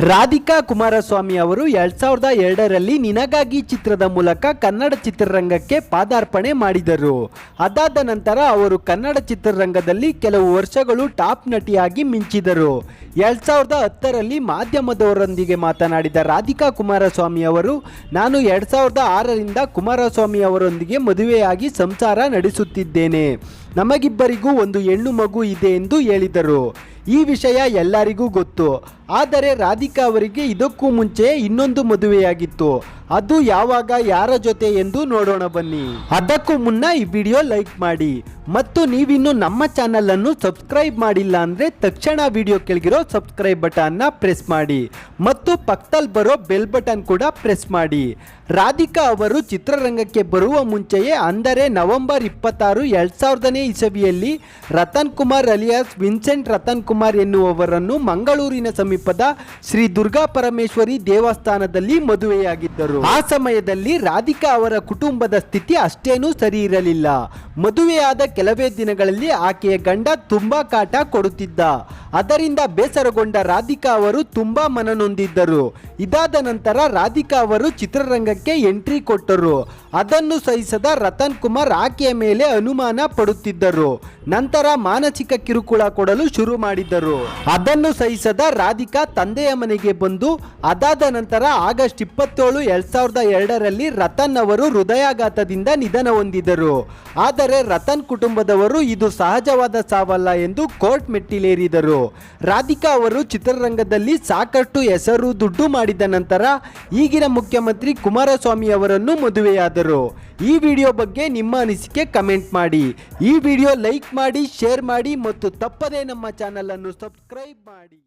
ರಾಧಿಕಾ ಕುಮಾರಸ್ವಾಮಿ ಅವರು ಎರಡ್ ಸಾವಿರದ ಎರಡರಲ್ಲಿ ನಿನಗಾಗಿ ಚಿತ್ರದ ಮೂಲಕ ಕನ್ನಡ ಚಿತ್ರರಂಗಕ್ಕೆ ಪಾದಾರ್ಪಣೆ ಮಾಡಿದರು. ಅದಾದ ನಂತರ ಅವರು ಕನ್ನಡ ಚಿತ್ರರಂಗದಲ್ಲಿ ಕೆಲವು ವರ್ಷಗಳು ಟಾಪ್ ನಟಿಯಾಗಿ ಮಿಂಚಿದರು. ಎರಡ್ ಸಾವಿರದ ಹತ್ತರಲ್ಲಿ ಮಾಧ್ಯಮದವರೊಂದಿಗೆ ಮಾತನಾಡಿದ ರಾಧಿಕಾ ಕುಮಾರಸ್ವಾಮಿ ಅವರು, ನಾನು ಎರಡ್ ಸಾವಿರದ ಆರರಿಂದ ಕುಮಾರಸ್ವಾಮಿ ಅವರೊಂದಿಗೆ ಮದುವೆಯಾಗಿ ಸಂಸಾರ ನಡೆಸುತ್ತಿದ್ದೇನೆ. ನಮಗಿಬ್ಬರಿಗೂ ಒಂದು ಹೆಣ್ಣು ಮಗು ಇದೆ ಎಂದು ಹೇಳಿದರು. ಈ ವಿಷಯ ಎಲ್ಲರಿಗೂ ಗೊತ್ತು. ಆದರೆ ರಾಧಿಕಾ ಅವರಿಗೆ ಇದಕ್ಕೂ ಮುಂಚೆ ಇನ್ನೊಂದು ಮದುವೆಯಾಗಿತ್ತು. ಅದು ಯಾವಾಗ, ಯಾರ ಜೊತೆ ಎಂದು ನೋಡೋಣ ಬನ್ನಿ. ಅದಕ್ಕೂ ಮುನ್ನ ಈ ವಿಡಿಯೋ ಲೈಕ್ ಮಾಡಿ. ಮತ್ತು ನೀವಿನ್ನು ನಮ್ಮ ಚಾನೆಲ್ ಅನ್ನು ಸಬ್ಸ್ಕ್ರೈಬ್ ಮಾಡಿಲ್ಲ ಅಂದ್ರೆ ತಕ್ಷಣ ವಿಡಿಯೋ ಕೆಳಗಿರೋ ಸಬ್ಸ್ಕ್ರೈಬ್ ಬಟನ್ನ ಪ್ರೆಸ್ ಮಾಡಿ. ಮತ್ತು ಪಕ್ಕದಲ್ಲಿ ಬರೋ ಬೆಲ್ ಬಟನ್ ಕೂಡ ಪ್ರೆಸ್ ಮಾಡಿ. ರಾಧಿಕಾ ಅವರು ಚಿತ್ರರಂಗಕ್ಕೆ ಬರುವ ಮುಂಚೆಯೇ, ಅಂದರೆ ನವೆಂಬರ್ ಇಪ್ಪತ್ತಾರು, ಎರಡ್ ಸಾವಿರದನೇ ಇಸವಿಯಲ್ಲಿ ರತನ್ ಕುಮಾರ್ ಅಲಿಯಾಸ್ ವಿನ್ಸೆಂಟ್ ರತನ್ ಕುಮಾರ್ ಎನ್ನುವವರನ್ನು ಮಂಗಳೂರಿನ ಸಮೀಪದ ಶ್ರೀ ದುರ್ಗಾ ಪರಮೇಶ್ವರಿ ದೇವಸ್ಥಾನದಲ್ಲಿ ಮದುವೆಯಾಗಿದ್ದರು. ಆ ಸಮಯದಲ್ಲಿ ರಾಧಿಕಾ ಅವರ ಕುಟುಂಬದ ಸ್ಥಿತಿ ಅಷ್ಟೇನೂ ಸರಿ ಇರಲಿಲ್ಲ. ಮದುವೆಯಾದ ಕೆಲವೇ ದಿನಗಳಲ್ಲಿ ಆಕೆಯ ಗಂಡ ತುಂಬಾ ಕಾಟ ಕೊಡುತ್ತಿದ್ದ. ಅದರಿಂದ ಬೇಸರಗೊಂಡ ರಾಧಿಕಾ ಅವರು ತುಂಬಾ ಮನನೊಂದಿದ್ದರು. ಇದಾದ ನಂತರ ರಾಧಿಕಾ ಅವರು ಚಿತ್ರರಂಗಕ್ಕೆ ಎಂಟ್ರಿ ಕೊಟ್ಟರು. ಅದನ್ನು ಸಹಿಸದ ರತನ್ ಕುಮಾರ್ ಆಕೆಯ ಮೇಲೆ ಅನುಮಾನ ಪಡುತ್ತಿದ್ದರು. ನಂತರ ಮಾನಸಿಕ ಕಿರುಕುಳ ಕೊಡಲು ಶುರು ಮಾಡಿದ್ದರು. ಅದನ್ನು ಸಹಿಸದ ರಾಧಿಕಾ ತಂದೆಯ ಮನೆಗೆ ಬಂದು, ಅದಾದ ನಂತರ ಆಗಸ್ಟ್ ಇಪ್ಪತ್ತೇಳು ಎರಡ್ ಸಾವಿರದ ಎರಡರಲ್ಲಿ ರತನ್ ಅವರು ಹೃದಯಾಘಾತದಿಂದ ನಿಧನ ಹೊಂದಿದರು. ಆದರೆ ರತನ್ ಕುಟುಂಬದವರು ಇದು ಸಹಜವಾದ ಸಾವಲ್ಲ ಎಂದು ಕೋರ್ಟ್ ಮೆಟ್ಟಿಲೇರಿದರು. ರಾಧಿಕಾ ಅವರು ಚಿತ್ರರಂಗದಲ್ಲಿ ಸಾಕಷ್ಟು ಹೆಸರು ದುಡ್ಡು ಮಾಡಿದ ನಂತರ ಈಗಿನ ಮುಖ್ಯಮಂತ್ರಿ ಕುಮಾರಸ್ವಾಮಿ ಅವರನ್ನು ಮದುವೆಯಾದರು. ಈ ವಿಡಿಯೋ ಬಗ್ಗೆ ನಿಮ್ಮ ಅನಿಸಿಕೆ ಕಮೆಂಟ್ ಮಾಡಿ. ಈ ವಿಡಿಯೋ ಲೈಕ್ ಮಾಡಿ, ಶೇರ್ ಮಾಡಿ ಮತ್ತು ತಪ್ಪದೇ ನಮ್ಮ ಚಾನಲ್ ಅನ್ನು ಸಬ್ಸ್ಕ್ರೈಬ್ ಮಾಡಿ.